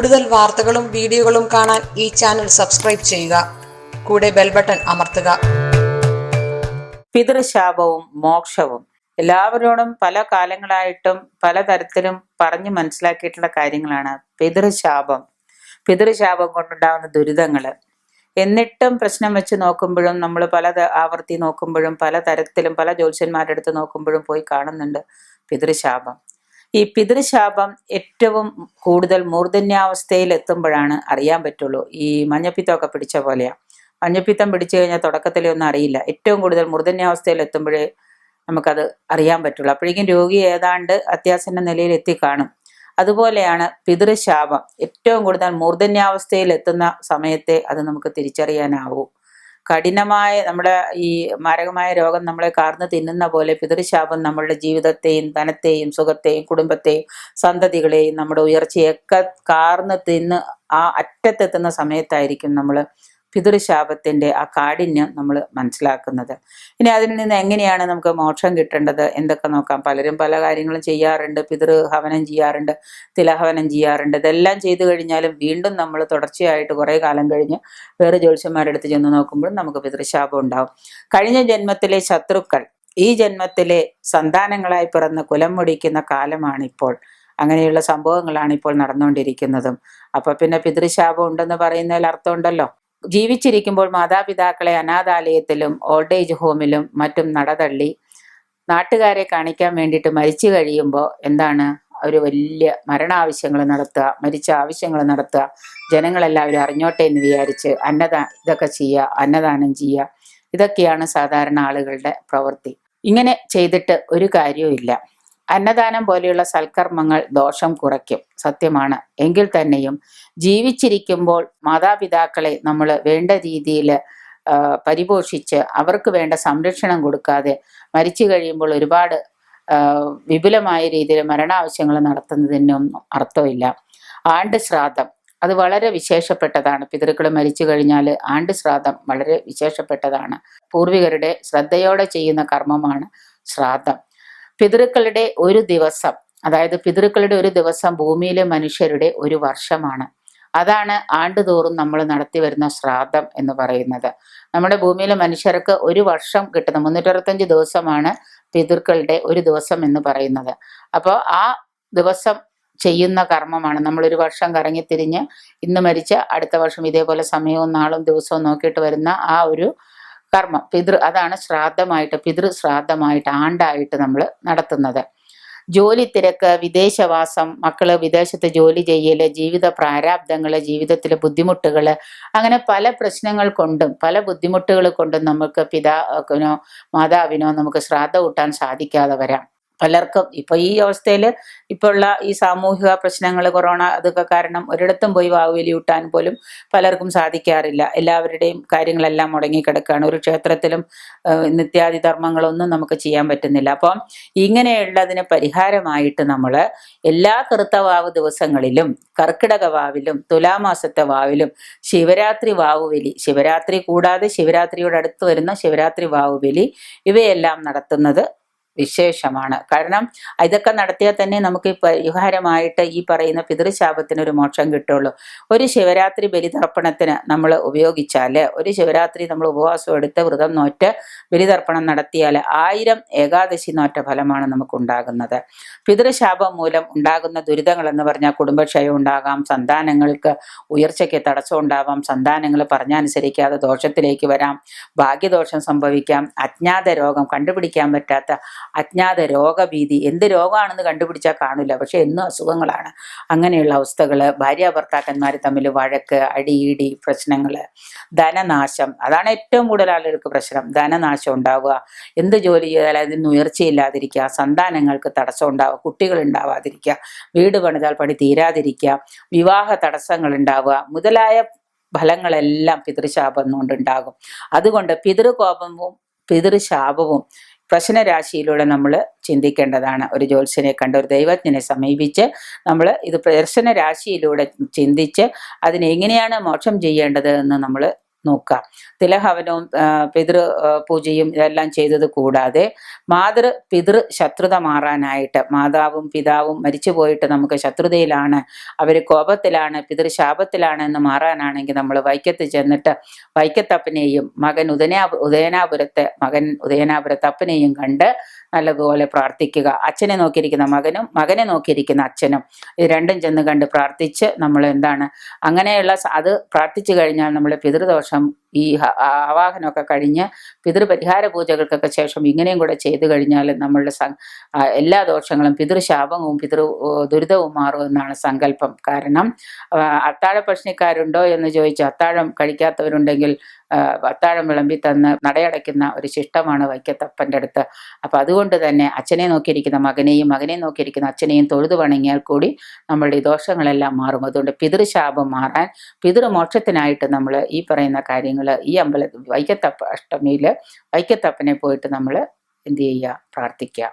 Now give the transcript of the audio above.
കൂടുതൽ വാർത്തകളും വീഡിയോകളും കാണാൻ ഈ ചാനൽ സബ്സ്ക്രൈബ് ചെയ്യുക. കൂടെ ബെൽ ബട്ടൺ അമർത്തുക. പിതൃശാപവും മോക്ഷവും എല്ലാവരോടും പല കാലങ്ങളായിട്ടും പലതരത്തിലും പറഞ്ഞു മനസ്സിലാക്കിയിട്ടുള്ള കാര്യങ്ങളാണ് പിതൃശാപം. പിതൃശാപം കൊണ്ടുണ്ടാകുന്ന ദുരിതങ്ങൾ. എന്നിട്ടും പ്രശ്നം വെച്ച് നോക്കുമ്പോഴും നമ്മൾ പല ആവർത്തി നോക്കുമ്പോഴും പല തരത്തിലും പല ജ്യോത്സ്യന്മാരുടെ അടുത്ത് നോക്കുമ്പോഴും പോയി കാണുന്നുണ്ട് പിതൃശാപം. ഈ പിതൃശാപം ഏറ്റവും കൂടുതൽ മൂർധന്യാവസ്ഥയിൽ എത്തുമ്പോഴാണ് അറിയാൻ പറ്റുള്ളൂ. ഈ മഞ്ഞപ്പിത്തമൊക്കെ പിടിച്ച പോലെയാ. മഞ്ഞപ്പിത്തം പിടിച്ചു കഴിഞ്ഞാൽ തുടക്കത്തിലേ ഒന്നും അറിയില്ല. ഏറ്റവും കൂടുതൽ മൂർധന്യാവസ്ഥയിൽ എത്തുമ്പോഴേ നമുക്കത് അറിയാൻ പറ്റുള്ളൂ. അപ്പോഴേക്കും രോഗി ഏതാണ്ട് അത്യാസന്ന നിലയിൽ എത്തി കാണും. അതുപോലെയാണ് പിതൃശാപം. ഏറ്റവും കൂടുതൽ മൂർധന്യാവസ്ഥയിൽ എത്തുന്ന സമയത്തെ അത് നമുക്ക് തിരിച്ചറിയാനാവൂ. കഠിനമായ നമ്മുടെ ഈ മാരകമായ രോഗം നമ്മളെ കാർന്ന് തിന്നുന്ന പോലെ പിതൃശാപം നമ്മളുടെ ജീവിതത്തെയും ധനത്തെയും സുഖത്തെയും കുടുംബത്തെയും സന്തതികളെയും നമ്മുടെ ഉയർച്ചയൊക്കെ കാർന്ന് തിന്ന് ആ അറ്റത്തെത്തുന്ന സമയത്തായിരിക്കും നമ്മൾ പിതൃശാപത്തിന്റെ ആ കാഠിന്യം നമ്മൾ മനസ്സിലാക്കുന്നത്. ഇനി അതിൽ നിന്ന് എങ്ങനെയാണ് നമുക്ക് മോക്ഷം കിട്ടേണ്ടത് എന്തൊക്കെ നോക്കാം. പലരും പല കാര്യങ്ങളും ചെയ്യാറുണ്ട്. പിതൃഹവനം ചെയ്യാറുണ്ട് തിലഹവനം ചെയ്യാറുണ്ട്. ഇതെല്ലാം ചെയ്തു കഴിഞ്ഞാലും വീണ്ടും നമ്മൾ തുടർച്ചയായിട്ട് കുറേ കാലം കഴിഞ്ഞ് വേറെ ജ്യോത്സ്യന്മാരുടെ അടുത്ത് ചെന്ന് നോക്കുമ്പോഴും നമുക്ക് പിതൃശാപം ഉണ്ടാവും. കഴിഞ്ഞ ജന്മത്തിലെ ശത്രുക്കൾ ഈ ജന്മത്തിലെ സന്താനങ്ങളായി പിറന്ന് കുലം മുടിക്കുന്ന കാലമാണിപ്പോൾ. അങ്ങനെയുള്ള സംഭവങ്ങളാണ് ഇപ്പോൾ നടന്നുകൊണ്ടിരിക്കുന്നതും. അപ്പൊ പിന്നെ പിതൃശാപം ഉണ്ടെന്ന് പറയുന്നതിൽ അർത്ഥമുണ്ടല്ലോ ജീവിച്ചിരിക്കുമ്പോൾ മാതാപിതാക്കളെ അനാഥാലയത്തിലും ഓൾഡ് ഏജ് ഹോമിലും മറ്റും നടതള്ളി നാട്ടുകാരെ കാണിക്കാൻ വേണ്ടിയിട്ട് മരിച്ചു കഴിയുമ്പോൾ എന്താണ്? ഒരു വലിയ മരണാവശ്യങ്ങൾ നടത്തുക മരിച്ച ആവശ്യങ്ങൾ നടത്തുക. ജനങ്ങളെല്ലാവരും അറിഞ്ഞോട്ടെ എന്ന് വിചാരിച്ച് അന്നദാ ഇതൊക്കെ ചെയ്യുക അന്നദാനം ചെയ്യുക. ഇതൊക്കെയാണ് സാധാരണ ആളുകളുടെ പ്രവൃത്തി. ഇങ്ങനെ ചെയ്തിട്ട് ഒരു കാര്യവുമില്ല. അന്നദാനം പോലെയുള്ള സൽക്കർമ്മങ്ങൾ ദോഷം കുറയ്ക്കും. സത്യമാണ്. എങ്കിൽ തന്നെയും ജീവിച്ചിരിക്കുമ്പോൾ മാതാപിതാക്കളെ നമ്മൾ വേണ്ട രീതിയിൽ പരിപോഷിച്ച് അവർക്ക് വേണ്ട സംരക്ഷണം കൊടുക്കാതെ മരിച്ചു കഴിയുമ്പോൾ ഒരുപാട് വിപുലമായ രീതിയിൽ മരണാവശ്യങ്ങൾ നടത്തുന്നതിനൊന്നും അർത്ഥമില്ല. ആണ്ട് ശ്രാദ്ധം. അത് വളരെ വിശേഷപ്പെട്ടതാണ്. പിതൃക്കൾ മരിച്ചു കഴിഞ്ഞാൽ ആണ്ട് ശ്രാദ്ധം വളരെ വിശേഷപ്പെട്ടതാണ്. പൂർവികരുടെ ശ്രദ്ധയോടെ ചെയ്യുന്ന കർമ്മമാണ് ശ്രാദ്ധം. പിതൃക്കളുടെ ഒരു ദിവസം അതായത് പിതൃക്കളുടെ ഒരു ദിവസം ഭൂമിയിലെ മനുഷ്യരുടെ ഒരു വർഷമാണ്. അതാണ് ആണ്ടുതോറും നമ്മൾ നടത്തി വരുന്ന ശ്രാദ്ധം എന്ന് പറയുന്നത്. നമ്മുടെ ഭൂമിയിലെ മനുഷ്യർക്ക് ഒരു വർഷം കിട്ടുന്ന മുന്നൂറ്ററുപത്തഞ്ച് ദിവസമാണ് പിതൃക്കളുടെ ഒരു ദിവസം എന്ന് പറയുന്നത്. അപ്പോൾ ആ ദിവസം ചെയ്യുന്ന കർമ്മമാണ്. നമ്മൾ ഒരു വർഷം കറങ്ങിത്തിരിഞ്ഞ് ഇന്ന് മരിച്ച അടുത്ത വർഷം ഇതേപോലെ സമയവും നാളും ദിവസവും നോക്കിയിട്ട് വരുന്ന ആ ഒരു കർമ്മം പിതൃ അതാണ് ശ്രാദ്ധമായിട്ട് പിതൃ ശ്രാദ്ധമായിട്ട് ആണ്ടായിട്ട് നമ്മൾ നടത്തുന്നത്. ജോലി തിരക്ക് വിദേശവാസം മക്കൾ വിദേശത്ത് ജോലി ചെയ്യൽ ജീവിത പ്രാരാബ്ദങ്ങൾ ജീവിതത്തിലെ ബുദ്ധിമുട്ടുകൾ അങ്ങനെ പല പ്രശ്നങ്ങൾ കൊണ്ടും പല ബുദ്ധിമുട്ടുകൾ കൊണ്ടും നമുക്ക് പിതാവിനോ മാതാവിനോ നമുക്ക് ശ്രാദ്ധ കൂട്ടാൻ സാധിക്കാതെ വരാം. പലർക്കും ഇപ്പൊ ഈ അവസ്ഥയിൽ ഉള്ള ഈ സാമൂഹിക പ്രശ്നങ്ങൾ കൊറോണ അതൊക്കെ കാരണം ഒരിടത്തും പോയി വാവുവലി ഊട്ടാൻ പോലും പലർക്കും സാധിക്കാറില്ല. എല്ലാവരുടെയും കാര്യങ്ങളെല്ലാം മുടങ്ങിക്കിടക്കുകയാണ് ഒരു ക്ഷേത്രത്തിലും നിത്യാദി ധർമ്മങ്ങളൊന്നും നമുക്ക് ചെയ്യാൻ പറ്റുന്നില്ല. അപ്പം ഇങ്ങനെയുള്ളതിന് പരിഹാരമായിട്ട് നമ്മൾ എല്ലാ കറുത്തവാവ് ദിവസങ്ങളിലും കർക്കിടക വാവിലും തുലാമാസത്തെ വാവിലും ശിവരാത്രി വാവുവലി ശിവരാത്രി കൂടാതെ ശിവരാത്രിയോട് അടുത്ത് വരുന്ന ശിവരാത്രി വാവുവലി ഇവയെല്ലാം നടത്തുന്നത് വിശേഷമാണ്. കാരണം ഇതൊക്കെ നടത്തിയാൽ തന്നെ നമുക്ക് പരിഹാരമായിട്ട് ഈ പറയുന്ന പിതൃശാപത്തിന് ഒരു മോക്ഷം കിട്ടുള്ളൂ. ഒരു ശിവരാത്രി ബലിതർപ്പണത്തിന് നമ്മൾ ഉപയോഗിച്ചാൽ ഒരു ശിവരാത്രി നമ്മൾ ഉപവാസം എടുത്ത് വ്രതം നോറ്റ് ബലിതർപ്പണം നടത്തിയാൽ ആയിരം ഏകാദശി നോറ്റ ഫലമാണ് നമുക്ക് ഉണ്ടാകുന്നത് പിതൃശാപം മൂലം ഉണ്ടാകുന്ന ദുരിതങ്ങൾ എന്ന് പറഞ്ഞാൽ കുടുംബക്ഷയം ഉണ്ടാകാം സന്താനങ്ങൾക്ക് ഉയർച്ചയ്ക്ക് തടസ്സം ഉണ്ടാവാം സന്താനങ്ങൾ പറഞ്ഞനുസരിക്കാതെ ദോഷത്തിലേക്ക് വരാം ഭാഗ്യദോഷം സംഭവിക്കാം അജ്ഞാത രോഗം കണ്ടുപിടിക്കാൻ പറ്റാത്ത അജ്ഞാത രോഗഭീതി എന്ത് രോഗമാണെന്ന് കണ്ടുപിടിച്ചാൽ കാണില്ല. പക്ഷെ എന്നും അസുഖങ്ങളാണ്. അങ്ങനെയുള്ള അവസ്ഥകൾ ഭാര്യ ഭർത്താക്കന്മാർ തമ്മിൽ വഴക്ക് അടിയിടി പ്രശ്നങ്ങൾ ധനനാശം. അതാണ് ഏറ്റവും കൂടുതൽ ആളുകൾക്ക് പ്രശ്നം. ധനനാശം ഉണ്ടാവുക. എന്ത് ജോലി ചെയ്താലും അതിന് ഉയർച്ചയില്ലാതിരിക്കുക. സന്താനങ്ങൾക്ക് തടസ്സം ഉണ്ടാവുക. കുട്ടികൾ ഉണ്ടാവാതിരിക്കുക. വീട് പണിതാൽ പണി തീരാതിരിക്കുക. വിവാഹ തടസ്സങ്ങൾ ഉണ്ടാവുക. മുതലായ ഫലങ്ങളെല്ലാം പിതൃശാപം കൊണ്ടുണ്ടാകും. അതുകൊണ്ട് പിതൃകോപവും പിതൃശാപവും പ്രശ്നരാശിയിലൂടെ നമ്മൾ ചിന്തിക്കേണ്ടതാണ്. ഒരു ജ്യോത്സ്യനെ കണ്ട് ഒരു ദൈവജ്ഞനെ സമീപിച്ച് നമ്മൾ ഇത് പ്രദർശന രാശിയിലൂടെ ചിന്തിച്ച് അതിനെങ്ങനെയാണ് മോക്ഷം ചെയ്യേണ്ടത് എന്ന് നമ്മൾ നോക്കുക. തിലഹവനവും പിതൃ പൂജയും ഇതെല്ലാം ചെയ്തത് കൂടാതെ മാതൃ പിതൃ ശത്രുത മാറാനായിട്ട് മാതാവും പിതാവും മരിച്ചു പോയിട്ട് നമുക്ക് ശത്രുതയിലാണ് അവർ കോപത്തിലാണ് പിതൃ ശാപത്തിലാണ് എന്ന് മാറാനാണെങ്കിൽ നമ്മൾ വൈക്കത്ത് ചെന്നിട്ട് വൈക്കത്തപ്പനെയും മകൻ ഉദയനാ ഉദയനാപുരത്തെ മകൻ ഉദയനാപുരത്തപ്പനെയും കണ്ട് നല്ലതുപോലെ പ്രാർത്ഥിക്കുക. അച്ഛനെ നോക്കിയിരിക്കുന്ന മകനും മകനെ നോക്കിയിരിക്കുന്ന അച്ഛനും ഇത് രണ്ടും ചെന്ന് കണ്ട് പ്രാർത്ഥിച്ച് നമ്മൾ എന്താണ് അങ്ങനെയുള്ള അത് പ്രാർത്ഥിച്ചു കഴിഞ്ഞാൽ നമ്മൾ പിതൃദോഷം zapraszam ഈ ആവാഹനമൊക്കെ കഴിഞ്ഞ് പിതൃപരിഹാര പൂജകൾക്കൊക്കെ ശേഷം ഇങ്ങനെയും കൂടെ ചെയ്തു കഴിഞ്ഞാൽ നമ്മളുടെ എല്ലാ ദോഷങ്ങളും പിതൃശാപവും പിതൃ ദുരിതവും മാറും എന്നാണ് സങ്കല്പം. കാരണം അത്താഴ പ്രശ്നക്കാരുണ്ടോ എന്ന് ചോദിച്ചു അത്താഴം കഴിക്കാത്തവരുണ്ടെങ്കിൽ അത്താഴം വിളമ്പി തന്ന് നടയടയ്ക്കുന്ന ഒരു ശിഷ്ടമാണ് വൈക്കത്തപ്പന്റെ അടുത്ത്. അപ്പം അതുകൊണ്ട് തന്നെ അച്ഛനെ നോക്കിയിരിക്കുന്ന മകനെയും മകനെ നോക്കിയിരിക്കുന്ന അച്ഛനെയും തൊഴുതു വണങ്ങിയാൽ കൂടി നമ്മളുടെ ഈ ദോഷങ്ങളെല്ലാം മാറും. അതുകൊണ്ട് പിതൃശാപം മാറാൻ പിതൃമോക്ഷത്തിനായിട്ട് നമ്മൾ ഈ പറയുന്ന കാര്യങ്ങൾ ഈ അമ്പലത്തിൽ വൈക്കത്തപ്പ അഷ്ടമിയിൽ വൈക്കത്തപ്പനെ പോയിട്ട് നമ്മൾ എന്ത് ചെയ്യുക? പ്രാർത്ഥിക്കുക.